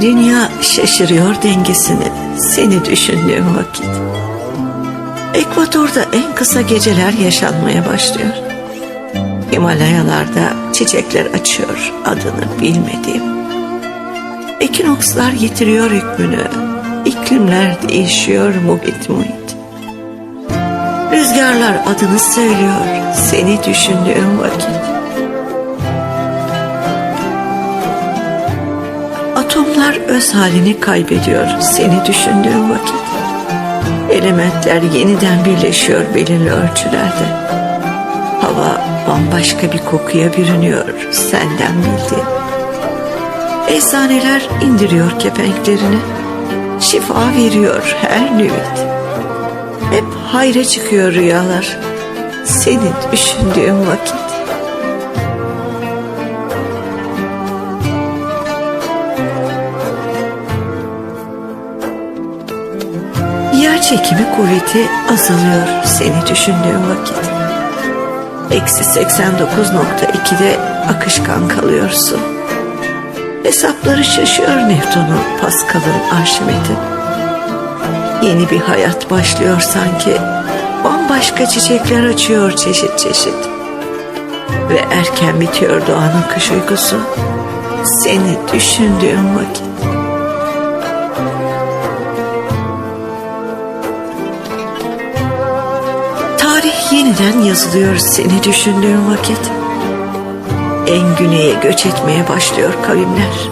Dünya şaşırıyor dengesini seni düşündüğüm vakit. Ekvatorda en kısa geceler yaşanmaya başlıyor. Himalayalarda çiçekler açıyor adını bilmediğim. Ekinokslar yitiriyor hükmünü. İklimler değişiyor muhit muhit. Rüzgarlar adını söylüyor seni düşündüğüm vakit. Atomlar öz halini kaybediyor seni düşündüğüm vakit. Elementler yeniden birleşiyor belirli ölçülerde. Hava bambaşka bir kokuya bürünüyor senden bildiğim. Eczaneler indiriyor kepenklerini. Şifa veriyor her nüvit. Hep hayra çıkıyor rüyalar. Seni düşündüğüm vakit. Çekimi kuvveti azalıyor seni düşündüğüm vakit. Eksi 89.2'de akışkan kalıyorsun. Hesapları şaşıyor Newton'un, Pascal'ın, Arşimet'in. Yeni bir hayat başlıyor sanki. Bambaşka çiçekler açıyor çeşit çeşit. Ve erken bitiyor doğanın kış uykusu. Seni düşündüğüm vakit. Yeniden yazılıyor seni düşündüğüm vakit. En güneye göç etmeye başlıyor kavimler.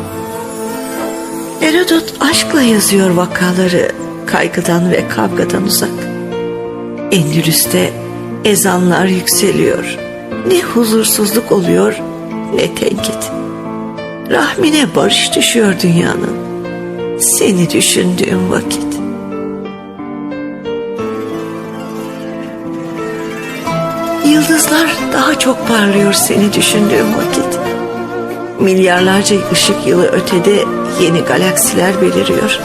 Herodot aşkla yazıyor vakaları kaygıdan ve kavgadan uzak. Endülüs'te ezanlar yükseliyor. Ne huzursuzluk oluyor ne tenkit. Rahmine barış düşüyor dünyanın. Seni düşündüğüm vakit. Yıldızlar daha çok parlıyor seni düşündüğüm vakit. Milyarlarca ışık yılı ötede yeni galaksiler beliriyor.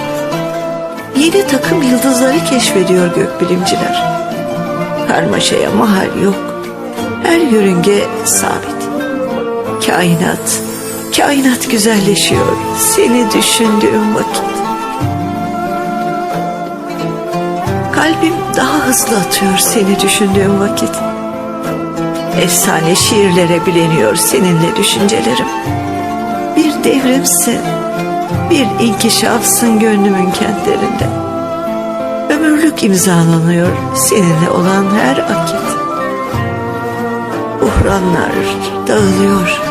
Yeni takım yıldızları keşfediyor gökbilimciler. Karmaşaya mahal yok. Her yörünge sabit. Kainat, kainat güzelleşiyor seni düşündüğüm vakit. Kalbim daha hızlı atıyor seni düşündüğüm vakit. Efsane şiirlere bileniyor seninle düşüncelerim. Bir devrimsin, bir inkişafsın gönlümün kentlerinde. Ömürlük imzalanıyor seninle olan her akit. Buhranlar dağılıyor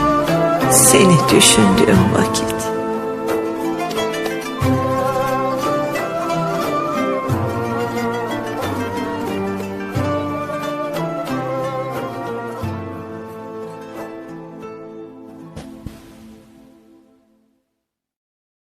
seni düşündüğüm vakit.